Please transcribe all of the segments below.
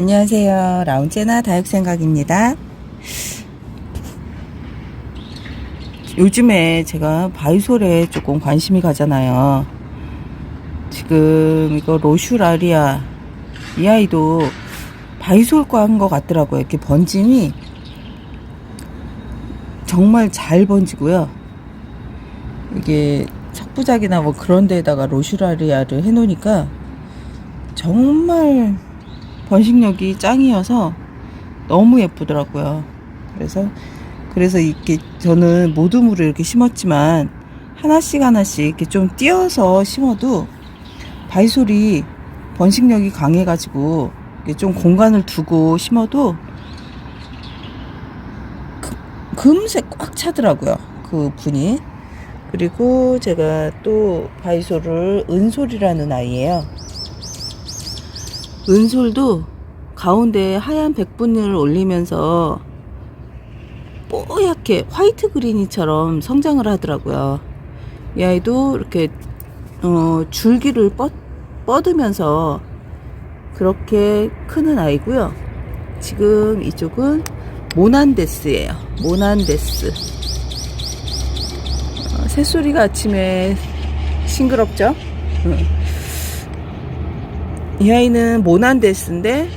안녕하세요. 라운제나 다육생각입니다. 요즘에 제가 바이솔에 조금 관심이 가잖아요. 지금 이거 로슈라리아 이 아이도 바이솔과 한 것 같더라고요. 이렇게 번짐이 정말 잘 번지고요. 이게 석부작이나 뭐 그런 데다가 로슈라리아를 해놓으니까 정말 번식력이 짱이어서 너무 예쁘더라고요. 그래서 그래서 이렇게 저는 모둠으로 이렇게 심었지만 하나씩 하나씩 이렇게 좀 띄어서 심어도 바이솔이 번식력이 강해가지고 좀 공간을 두고 심어도 그- 금세 꽉 차더라고요. 그 분이. 그리고 제가 또 바이솔을 은솔이라는 아이예요. 은솔도 가운데 하얀 백분을 올리면서 뽀얗게 화이트 그린이처럼 성장을 하더라고요. 이 아이도 이렇게 어, 줄기를 뻗, 뻗으면서 그렇게 크는 아이고요. 지금 이쪽은 모난데스예요. 모난데스. 어, 새소리가 아침에 싱그럽죠? 응. 이 아이는 모난데스인데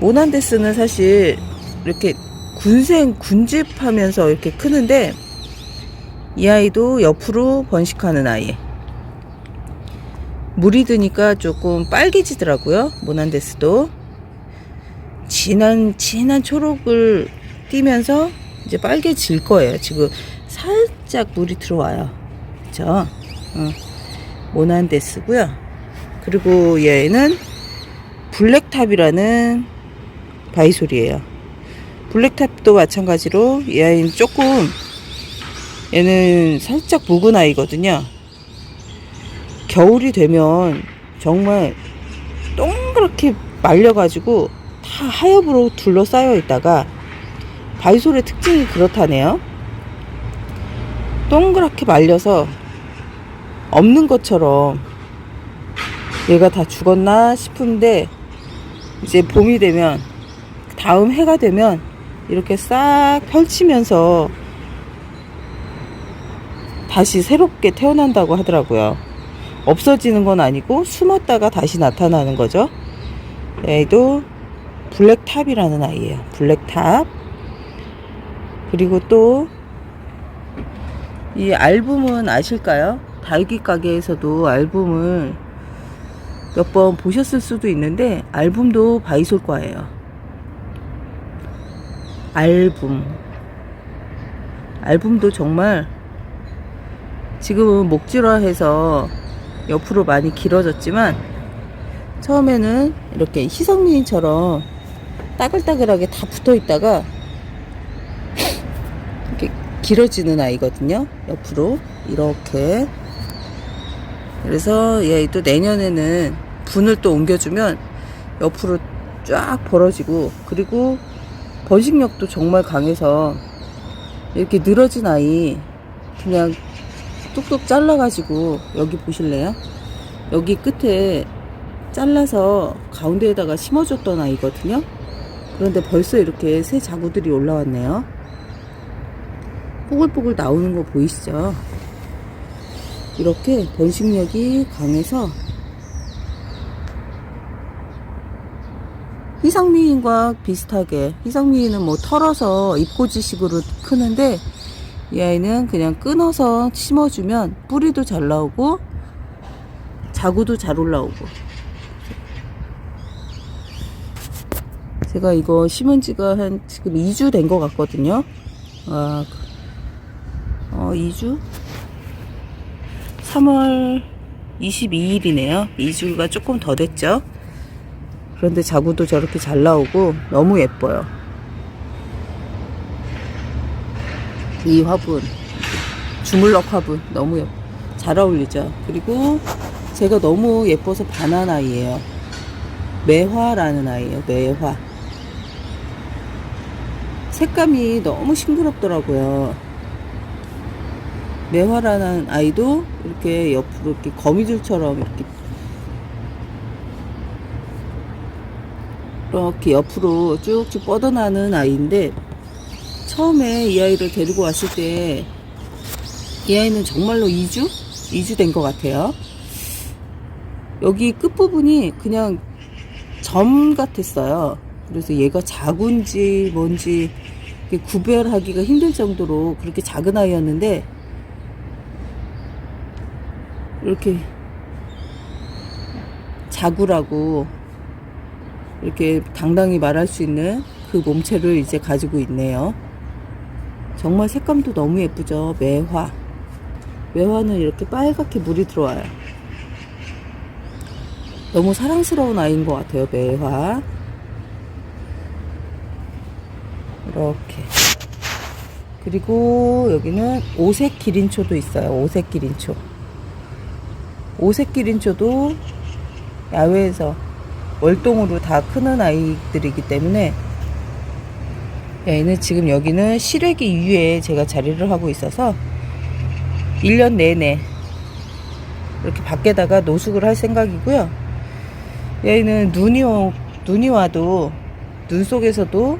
모난데스는 사실 이렇게 군생 군집하면서 이렇게 크는데 이 아이도 옆으로 번식하는 아이. 물이 드니까 조금 빨개지더라고요. 모난데스도 진한 진한 초록을 띠면서 이제 빨개질 거예요. 지금 살짝 물이 들어와요. 그죠? 어. 모난데스고요. 그리고 얘는 블랙탑이라는 바이솔이에요. 블랙탑도 마찬가지로 이 아이는 조금 얘는 살짝 묵은 아이거든요. 겨울이 되면 정말 동그랗게 말려가지고 다 하엽으로 둘러싸여 있다가 바이솔의 특징이 그렇다네요. 동그랗게 말려서 없는 것처럼 얘가 다 죽었나 싶은데 이제 봄이 되면 다음 해가 되면 이렇게 싹 펼치면서 다시 새롭게 태어난다고 하더라고요. 없어지는 건 아니고 숨었다가 다시 나타나는 거죠. 얘도 블랙탑이라는 아이예요. 블랙탑. 그리고 또이 앨범은 아실까요? 달기 가게에서도 앨범을 몇 번 보셨을 수도 있는데 앨범도 바이솔 과예요. 앨범. 앨범도 정말 지금은 목질화해서 옆으로 많이 길어졌지만 처음에는 이렇게 희성민처럼 따글따글하게 다 붙어 있다가 이렇게 길어지는 아이거든요. 옆으로 이렇게 그래서 얘도 내년에는 분을 또 옮겨주면 옆으로 쫙 벌어지고 그리고 번식력도 정말 강해서 이렇게 늘어진 아이 그냥 뚝뚝 잘라가지고 여기 보실래요? 여기 끝에 잘라서 가운데에다가 심어줬던 아이거든요. 그런데 벌써 이렇게 새 자구들이 올라왔네요. 뽀글뽀글 나오는 거 보이시죠? 이렇게 번식력이 강해서 희상미인과 비슷하게 희상미인은 뭐 털어서 잎꽂이식으로 크는데 이 아이는 그냥 끊어서 심어주면 뿌리도 잘 나오고 자구도 잘 올라오고. 제가 이거 심은 지가 한 지금 2주 된 것 같거든요. 아, 어 2주 3월 22일이네요. 2주가 조금 더 됐죠? 그런데 자구도 저렇게 잘 나오고 너무 예뻐요. 이 화분 주물럭 화분 너무 예뻐 잘 어울리죠? 그리고 제가 너무 예뻐서 반한 아이예요. 매화라는 아이예요 매화. 색감이 너무 싱그럽더라고요 매화라는 아이도 이렇게 옆으로 이렇게 거미줄처럼 이렇게 이렇게 옆으로 쭉쭉 뻗어나는 아이인데 처음에 이 아이를 데리고 왔을 때 이 아이는 정말로 2주? 2주 된 것 같아요. 여기 끝부분이 그냥 점 같았어요. 그래서 얘가 작은지 뭔지 구별하기가 힘들 정도로 그렇게 작은 아이였는데 이렇게 자구라고 이렇게 당당히 말할 수 있는 그 몸체를 이제 가지고 있네요. 정말 색감도 너무 예쁘죠. 매화. 매화는 이렇게 빨갛게 물이 들어와요. 너무 사랑스러운 아이인 것 같아요. 매화. 이렇게. 그리고 여기는 오색 기린초도 있어요. 오색 기린초. 오색 기린초도 야외에서 월동으로 다 크는 아이들이기 때문에 얘는 지금 여기는 실외기 위에 제가 자리를 하고 있어서 1년 내내 이렇게 밖에다가 노숙을 할 생각이고요. 얘는 눈이, 오- 눈이 와도 눈 속에서도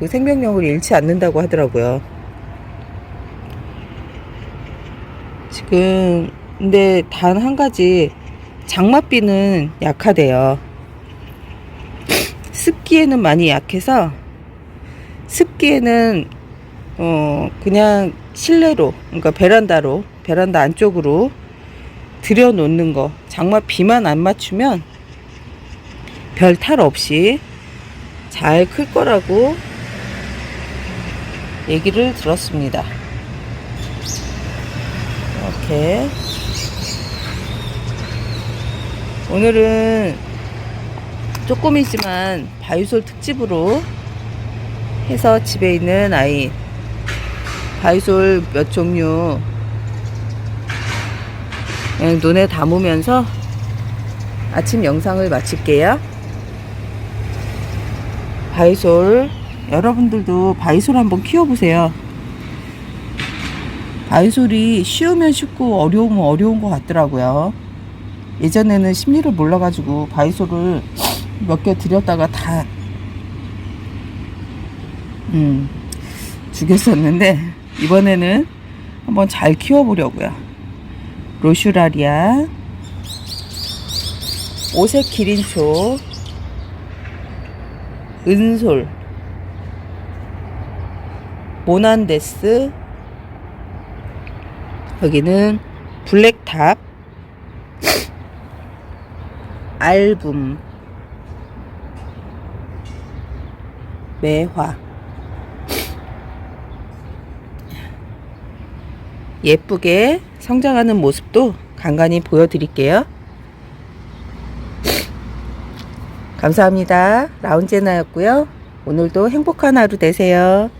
그 생명력을 잃지 않는다고 하더라고요. 지금 근데 단 한 가지 장맛비는 약하대요. 습기에는 많이 약해서 습기에는 어 그냥 실내로 그러니까 베란다로 베란다 안쪽으로 들여놓는 거 장마 비만 안 맞추면 별 탈 없이 잘 클 거라고 얘기를 들었습니다. 이렇게 오늘은 조금이지만 바이솔 특집으로 해서 집에 있는 아이 바이솔 몇 종류 눈에 담으면서 아침 영상을 마칠게요. 바이솔 여러분들도 바이솔 한번 키워보세요. 바이솔이 쉬우면 쉽고 어려우면 어려운 것 같더라고요. 예전에는 심리를 몰라가지고 바이솔을 몇개 들였다가 다 음, 죽였었는데 이번에는 한번 잘 키워보려고요. 로슈라리아, 오색 기린초, 은솔, 모난데스, 여기는 블랙탑, 알붐, 매화, 예쁘게 성장하는 모습도 간간히 보여드릴게요. 감사합니다. 라운제나였고요. 오늘도 행복한 하루 되세요.